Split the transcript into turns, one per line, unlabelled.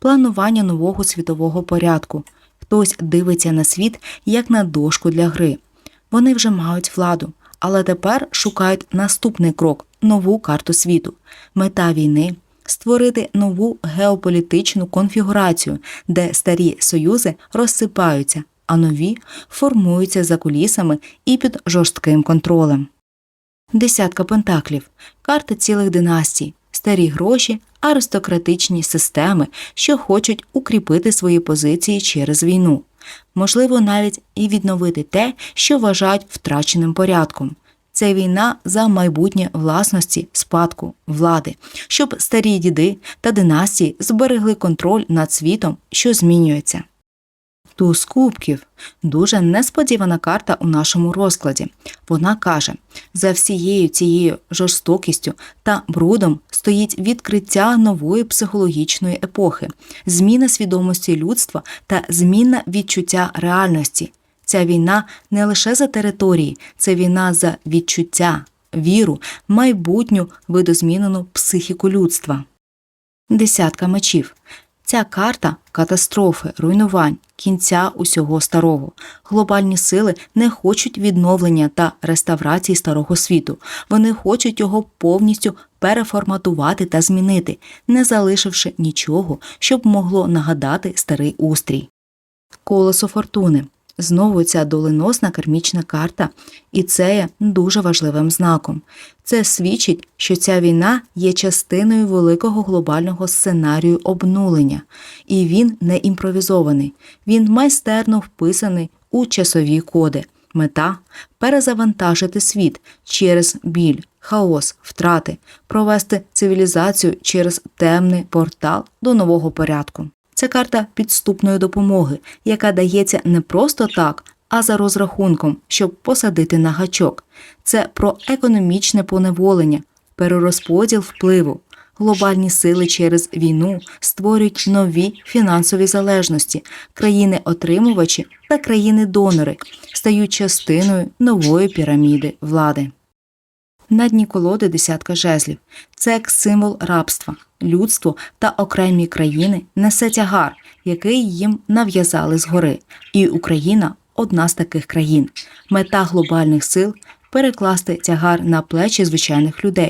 планування нового світового порядку. Хтось дивиться на світ як на дошку для гри. Вони вже мають владу, але тепер шукають наступний крок нову карту світу. Мета війни створити нову геополітичну конфігурацію, де старі союзи розсипаються, а нові формуються за кулісами і під жорстким контролем. Десятка пентаклів, карта цілих династій, старі гроші, аристократичні системи, що хочуть укріпити свої позиції через війну. Можливо, навіть і відновити те, що вважають втраченим порядком. Це війна за майбутнє власності, спадку, влади, щоб старі діди та династії зберегли контроль над світом, що змінюється. Туз кубків дуже несподівана карта у нашому розкладі. Вона каже: за всією цією жорстокістю та брудом стоїть відкриття нової психологічної епохи, зміна свідомості людства та зміна відчуття реальності. Ця війна не лише за території, це війна за відчуття, віру, майбутню видозмінену психіку людства. Десятка мечів. Ця карта катастрофи, руйнувань, кінця усього старого. Глобальні сили не хочуть відновлення та реставрації старого світу. Вони хочуть його повністю переформатувати та змінити, не залишивши нічого, щоб могло нагадати старий устрій. Колесо фортуни. Знову ця доленосна кармічна карта, і це є дуже важливим знаком. Це свідчить, що ця війна є частиною великого глобального сценарію обнулення, і він не імпровізований, він майстерно вписаний у часові коди. Мета перезавантажити світ через біль, хаос, втрати, провести цивілізацію через темний портал до нового порядку. Це карта підступної допомоги, яка дається не просто так, а за розрахунком, щоб посадити на гачок. Це про економічне поневолення, перерозподіл впливу. Глобальні сили через війну створюють нові фінансові залежності. Країни-отримувачі та країни-донори стають частиною нової піраміди влади. На дні колоди десятка жезлів. Це як символ рабства. Людство та окремі країни несе тягар, який їм нав'язали згори. І Україна одна з таких країн. Мета глобальних сил перекласти тягар на плечі звичайних людей,